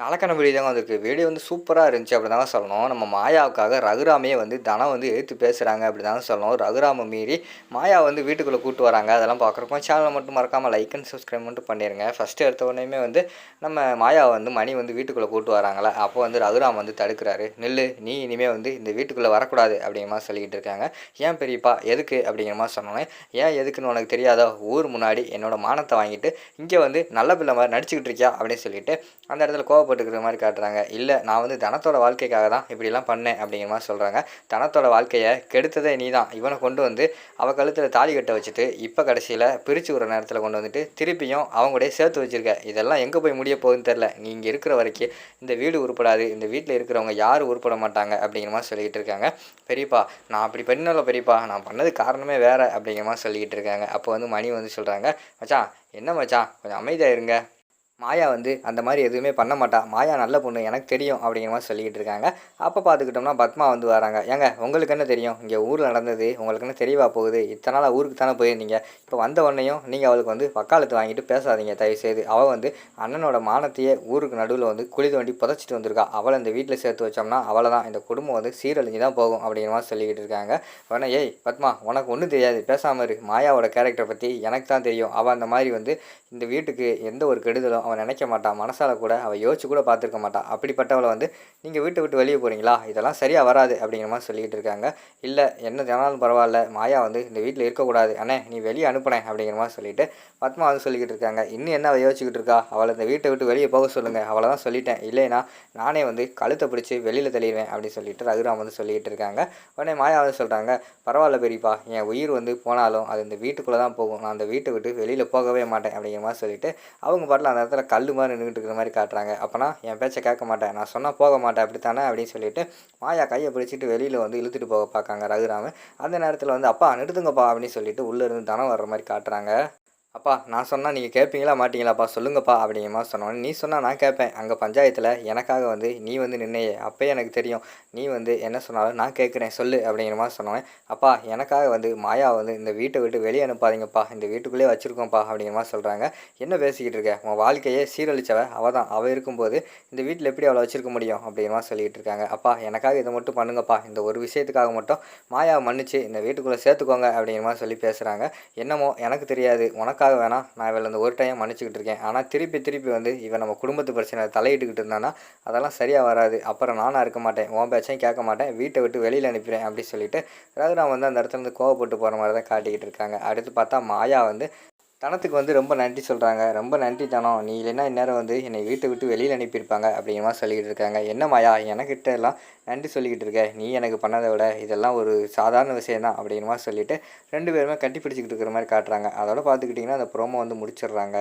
நாளக்கான video தாங்க வந்திருக்கு. Video வந்து சூப்பராக இருந்துச்சு அப்படி தாங்க சொல்லணும். நம்ம மாயாவுக்காக ரகுராமையே வந்து தனம் வந்து எடுத்து பேசுகிறாங்க அப்படி தாங்க சொல்லணும். ரகுராமை மீறி மாயா வந்து வீட்டுக்குள்ளே கூட்டு வராங்க. அதெல்லாம் பார்க்குறப்போ சேனலை மட்டும் மறக்காமல் லைக் அண்ட் சப்ஸ்கிரைப் மட்டும் பண்ணிடுங்க ஃபஸ்ட்டு எடுத்த உடனேயுமே வந்து நம்ம மாயா வந்து மணி வந்து வீட்டுக்குள்ளே கூட்டு வராங்களா அப்போ வந்து ரகுராம் வந்து தடுக்கிறாரு. நில்லு நீ இனிமேல் வந்து இந்த வீட்டுக்குள்ளே வரக்கூடாது அப்படிங்கிற மாதிரி சொல்லிக்கிட்டு இருக்காங்க. ஏன் பெரியப்பா எதுக்கு? அப்படிங்கிற மாதிரி சொன்னோன்னே ஏன் எதுக்குன்னு உனக்கு தெரியாதோ? ஊர் முன்னாடி என்னோட மானத்தை வாங்கிட்டு இங்கே வந்து நல்ல பிள்ளை மாதிரி நடிச்சுக்கிட்டு இருக்கியா? அப்படின்னு சொல்லிட்டு அந்த இடத்துல கோவப்பட்டுக்கிற மாதிரி காட்டுறாங்க. இல்லை நான் வந்து தனத்தோட வாழ்க்கைக்காக தான் இப்படிலாம் பண்ணேன் அப்படிங்கிற மாதிரி சொல்கிறாங்க தனத்தோட வாழ்க்கையை கெடுத்ததே நீ தான் இவனை கொண்டு வந்து அவள் கழுத்தில் தாலி கட்ட வச்சுட்டு இப்போ கடைசியில் பிரித்து விடுற நேரத்தில் கொண்டு வந்துட்டு திருப்பியும் அவங்க சேர்த்து வச்சுருக்க. இதெல்லாம் எங்கே போய் முடிய போகுதுன்னு தெரில நீ இங்கே இருக்கிற வரைக்கும் இந்த வீடு உருப்படாது. இந்த வீட்டில் இருக்கிறவங்க யாரும் உருப்பட மாட்டாங்க அப்படிங்கிற மாதிரி சொல்லிக்கிட்டு இருக்காங்க. பெரியப்பா நான் அப்படி பண்ணல பெரியப்பா. நான் பண்ணது காரணமே வேறு அப்படிங்கிற மாதிரி சொல்லிக்கிட்டு இருக்காங்க. அப்போ வந்து மணி வந்து சொல்கிறாங்க மச்சான் என்ன மச்சான்? கொஞ்சம் அமைதியாக இருங்க. மாயா வந்து அந்த மாதிரி எதுவுமே பண்ண மாட்டா. மாயா நல்ல பொண்ணு எனக்கு தெரியும் அப்படிங்கிற மாதிரி சொல்லிக்கிட்டு இருக்காங்க. அப்போ பார்த்துக்கிட்டோம்னா பத்மா வந்து வராங்க. ஏங்க உங்களுக்கு என்ன தெரியும்? இங்கே ஊரில் நடந்தது உங்களுக்கு என்ன தெரியவா போகுது? இத்தனை நாள் ஊருக்கு தானே போயிருந்தீங்க? இப்போ வந்த உடனேயும் நீங்கள் அவளுக்கு வந்து வக்காலத்து வாங்கிட்டு பேசாதீங்க. தயவுசெய்து. அவள் வந்து அண்ணனோட மானத்தையே ஊருக்கு நடுவில் வந்து குழி தோண்டி புதைச்சிட்டு வந்திருக்கா. அவளை இந்த வீட்டில் சேர்த்து வச்சோம்னா அவளை தான் இந்த குடும்பம் வந்து சீரழிஞ்சு தான் போகும் அப்படிங்கிற மாதிரி சொல்லிக்கிட்டு இருக்காங்க. உடனே ஏய் பத்மா உனக்கு ஒன்றும் தெரியாது. பேசாமல் இரு. மாயாவோட கேரக்டரை பற்றி எனக்கு தான் தெரியும். அவள் அந்த மாதிரி வந்து இந்த வீட்டுக்கு எந்த ஒரு கெடுதலும் அவன் நினைக்க மாட்டான் மனசால் கூட அவள் யோசிச்சு கூட பார்த்துருக்க மாட்டான். அப்படிப்பட்டவளை வந்து நீங்கள் வீட்டை விட்டு வெளியே போகிறீங்களா இதெல்லாம் சரியாக வராது அப்படிங்கிற மாதிரி சொல்லிக்கிட்டு இருக்காங்க. இல்லை என்ன தினாலும் பரவாயில்ல மாயா வந்து இந்த வீட்டில் இருக்கக்கூடாது. அண்ணே நீ வெளியே அனுப்புனேன் அப்படிங்கிற மாதிரி சொல்லிட்டு பத்மா வந்து சொல்லிக்கிட்டு இருக்காங்க. இன்னும் என்ன அவள் யோசிச்சுக்கிட்டு இருக்கா? அவளை இந்த வீட்டை விட்டு வெளியே போக சொல்லுங்கள் அவளை தான் சொல்லிட்டேன். இல்லைனா நானே வந்து கழுத்தை பிடிச்சி வெளியில் தெளிவேன் அப்படின்னு சொல்லிட்டு ரகுராம் வந்து சொல்லிக்கிட்டு இருக்காங்க. உடனே மாயா வந்து சொல்கிறாங்க பரவாயில்ல பெரியப்பா என் உயிர் வந்து போனாலும் அது இந்த வீட்டுக்குள்ளே தான் போகும். நான் அந்த வீட்டை விட்டு வெளியில் போகவே மாட்டேன் அப்படிங்கிற மாதிரி சொல்லிட்டு அவங்க பாட்டில் அந்த இடத்துல கல் மாதிரி நின்றுட்டு இருக்கிற மாதிரி காட்டுறாங்க. அப்போனா என் பேச்சை கேட்க மாட்டேன். நான் சொன்னால் போக மாட்டேன். அப்படி தானே அப்படின்னு சொல்லிட்டு மாயா கையை பிடிச்சிட்டு வெளியில் வந்து இழுத்துட்டு போக பார்க்காங்க ரகுராம அந்த நேரத்தில் வந்து அப்பா நிறுத்துங்கப்பா அப்படின்னு சொல்லிட்டு உள்ளேருந்து தனம் வர்ற மாதிரி காட்டுறாங்க. அப்பா நான் சொன்னால் நீங்கள் கேட்பீங்களா மாட்டீங்களாப்பா? சொல்லுங்கப்பா அப்படிங்கிற மாதிரி சொன்னோன்னே நீ சொன்னால் நான் கேட்பேன் அங்கே பஞ்சாயத்தில் எனக்காக வந்து நீ வந்து நின்னையே. அப்போயே எனக்கு தெரியும். நீ வந்து என்ன சொன்னாலும் நான் கேட்குறேன். சொல்லு அப்படிங்கிற மாதிரி சொன்னோன்னே அப்பா எனக்காக வந்து மாயா வந்து இந்த வீட்டை விட்டு வெளியே அனுப்பாதீங்கப்பா. இந்த வீட்டுக்குள்ளேயே வச்சுருக்கோம்ப்பா அப்படிங்கிற மாதிரி சொல்கிறாங்க என்ன பேசிக்கிட்டு இருக்க? உன் வாழ்க்கையே சீரழிச்சவ அவள் தான். அவள் இருக்கும்போது இந்த வீட்டில் எப்படி அவளை வச்சிருக்க முடியும்? அப்படிங்கிற மாதிரி சொல்லிகிட்டு இருக்காங்க. அப்பா எனக்காக இதை மட்டும் பண்ணுங்கப்பா. இந்த ஒரு விஷயத்துக்காக மட்டும் மாயாவை மன்னிச்சு இந்த வீட்டுக்குள்ளே சேர்த்துக்கோங்க அப்படிங்கிற மாதிரி சொல்லி பேசுகிறாங்க என்னமோ எனக்கு தெரியாது. உனக்காக வேணாம். நான் இவளை இந்த ஒரு டைம் மன்னிச்சுக்கிட்டு இருக்கேன். ஆனால் திருப்பி திருப்பி வந்து இவன் நம்ம குடும்பத்து பிரச்சனை தலையிட்டுக்கிட்டு இருந்தானா அதெல்லாம் சரியாக வராது. அப்புறம் நானாக இருக்க மாட்டேன். உன் பேச்சையும் கேட்க மாட்டேன். வீட்டை விட்டு வெளியில் அனுப்பிடுறேன் அப்படின்னு சொல்லிட்டு நான் வந்து அந்த இடத்துல இருந்து கோவப்பட்டு போகிற மாதிரி தான் காட்டிக்கிட்டு இருக்காங்க. அடுத்து பார்த்தா மாயா வந்து தனத்துக்கு வந்து ரொம்ப நன்றி சொல்கிறாங்க ரொம்ப நன்றி தனம். நீ இல்லைன்னா இந்நேரம் வந்து என்னை வீட்டை விட்டு வெளியில் அனுப்பியிருப்பாங்க அப்படிங்கிற சொல்லிக்கிட்டு இருக்காங்க. என்ன மாயா எனக்கிட்ட எல்லாம் நன்றி சொல்லிக்கிட்டு இருக்க. நீ எனக்கு பண்ணதை விட இதெல்லாம் ஒரு சாதாரண விஷயம் தான் அப்படிங்கிற சொல்லிவிட்டு ரெண்டு பேருமே கட்டி பிடிச்சிக்கிட்டு இருக்கிற மாதிரி காட்டுறாங்க. அதோட பார்த்துக்கிட்டிங்கன்னா அந்த ப்ரோமோ வந்து முடிச்சிடுறாங்க.